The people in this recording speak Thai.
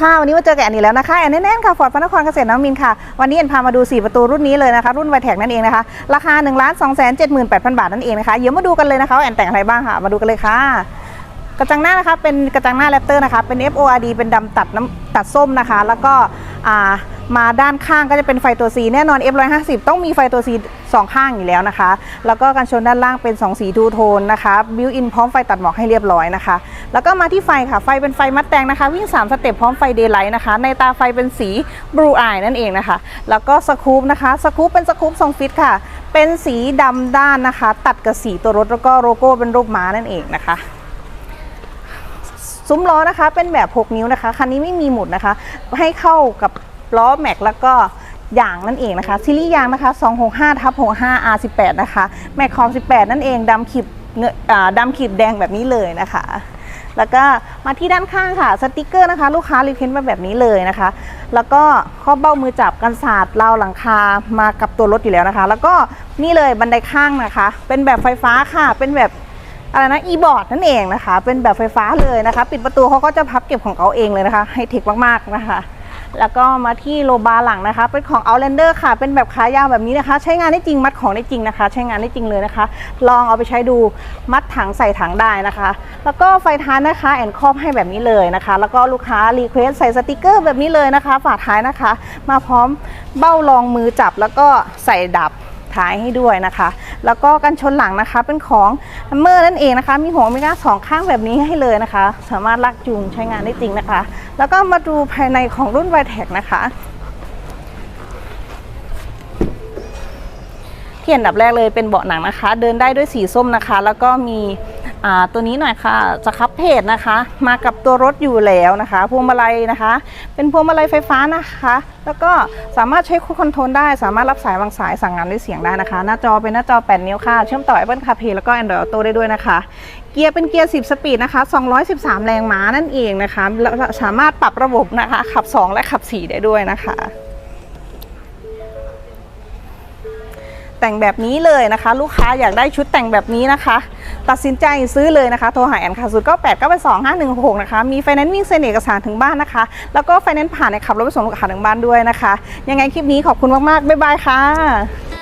ค่ะ วันนี้มาเจอกับแอนนี่แล้วนะคะ แอนแน่นๆค่ะฟอร์ดพระนครเกษตรน้ำมินค่ะ วันนี้แอนพามาดู 4 ประตูรุ่นนี้เลยนะคะ รุ่นไวแท็กนั่นเองนะคะ ราคา1นึ่งล้านสองแสนเจ็ดหมื่นแปดพันบาทนั่นเองนะคะ เดี๋ยวมาดูกันเลยนะคะว่าแอนแต่งอะไรบ้างค่ะ มาดูกันเลยค่ะ กระจังหน้านะคะ เป็นกระจังหน้าแรปเตอร์นะคะ เป็น FORD เป็นดำตัดน้ำตัดส้มนะคะ แล้วก็อ่า มาด้านข้างก็จะเป็นไฟตัว C แน่นอน F150 ต้องมีไฟตัว C สองข้างอยู่แล้วนะคะ แล้วก็กันชนด้านล่างเป็น 2 สีทูโทนนะคะบิวอินพร้อมไฟตัดหมอกให้เรียบร้อยนะคะ แล้วก็มาที่ไฟค่ะ ไฟเป็นไฟมัดแตงนะคะ วิ่ง 3 สเต็ปพร้อมไฟเดย์ไลท์นะคะ ในตาไฟเป็นสีบลูอายนั่นเองนะคะ แล้วก็สกู๊ปนะคะสกู๊ปเป็นสกู๊ปทรงฟิตค่ะ เป็นสีดำด้านนะคะ ตัดกับสีตัวรถแล้วก็โลโก้เป็นรูปม้านั่นเองนะคะซุ้มล้อนะคะเป็นแบบ 6 นิ้วนะคะ คันนี้ไม่มีหมุดนะคะ ให้เข้ากับ ล้อแม็กแล้วก็ยางนั่นเองนะคะซีรีส์ยางนะคะ265ทับ65 R18 นะคะแม็กคอม18 นั่นเองดำขีบเนื้ออ่าดำขีบแดงแบบนี้เลยนะคะ แล้วก็มาที่ด้านข้างค่ะสติกเกอร์นะคะ ลูกค้ารีเควสต์มาแบบนี้เลยนะคะ แล้วก็ข้อเบ้ามือจับกันศาสตร์ราวหลังคามากับตัวรถอยู่แล้วนะคะ แล้วก็นี่เลยบันไดข้างนะคะ เป็นแบบไฟฟ้าค่ะเป็นแบบอะไรนะ e บอร์ดนั่นเองนะคะ เป็นแบบไฟฟ้าเลยนะคะ ปิดประตูเขาก็จะพับเก็บของเขาเองเลยนะคะ ให้เทคมากๆนะคะ แล้วก็มาที่โลบาร์หลังนะคะ เป็นของ Outlander ค่ะ เป็นแบบขายาวแบบนี้นะคะ ใช้งานได้จริงมัดของได้จริงนะคะ ใช้งานได้จริงเลยนะคะ ลองเอาไปใช้ดูมัดถังใส่ถังได้นะคะ แล้วก็ไฟท้ายนะคะแอนครอบให้แบบนี้เลยนะคะ แล้วก็ลูกค้ารีเควสใส่สติกเกอร์แบบนี้เลยนะคะ ฝาท้ายนะคะ มาพร้อมเบ้ารองมือจับแล้วก็ใส่ดับท้ายให้ด้วยนะคะ แล้วก็กันชนหลังนะคะเป็นของเมอร์นั่นเองนะคะ มีหัวโอเมก้าสองข้างแบบนี้ให้เลยนะคะ สามารถลากจูงใช้งานได้จริงนะคะ แล้วก็มาดูภายในของรุ่น v i t e c นะคะที่อันดับแรกเลยเป็นเบาะหนังนะคะ เดินได้ด้วยสีส้มนะคะ แล้วก็มี ตัวนี้หน่อยค่ะสครับเพจนะคะ มากับตัวรถอยู่แล้วนะคะพวงมาลัยนะคะ เป็นพวงมาลัยไฟฟ้านะคะ แล้วก็สามารถใช้คอนโทรลได้ สามารถรับสายวางสายสั่งงานด้วยเสียงได้นะคะ หน้าจอเป็นหน้าจอ 8 นิ้วค่ะ เชื่อมต่อ Apple CarPlay แล้วก็ Android Auto ได้ด้วยนะคะ เกียร์เป็นเกียร์ 10 สปีดนะคะ 213 แรงม้านั่นเองนะคะสามารถปรับระบบนะคะ ขับ 2 และขับ 4 ได้ด้วยนะคะ แต่งแบบนี้เลยนะคะ ลูกค้าอยากได้ชุดแต่งแบบนี้นะคะ ตัดสินใจซื้อเลยนะคะ โทรหาแอนค่ะศูนย์เก้าแปดเก้าแปดสองห้าหนึ่งหกนะคะ มีไฟแนนซ์วิ่งเซ็นเอกสารถึงบ้านนะคะ แล้วก็ไฟแนนซ์ผ่านในขับรถไปส่งลูกค้าถึงบ้านด้วยนะคะ ยังไงคลิปนี้ขอบคุณมากๆบ๊ายบายค่ะ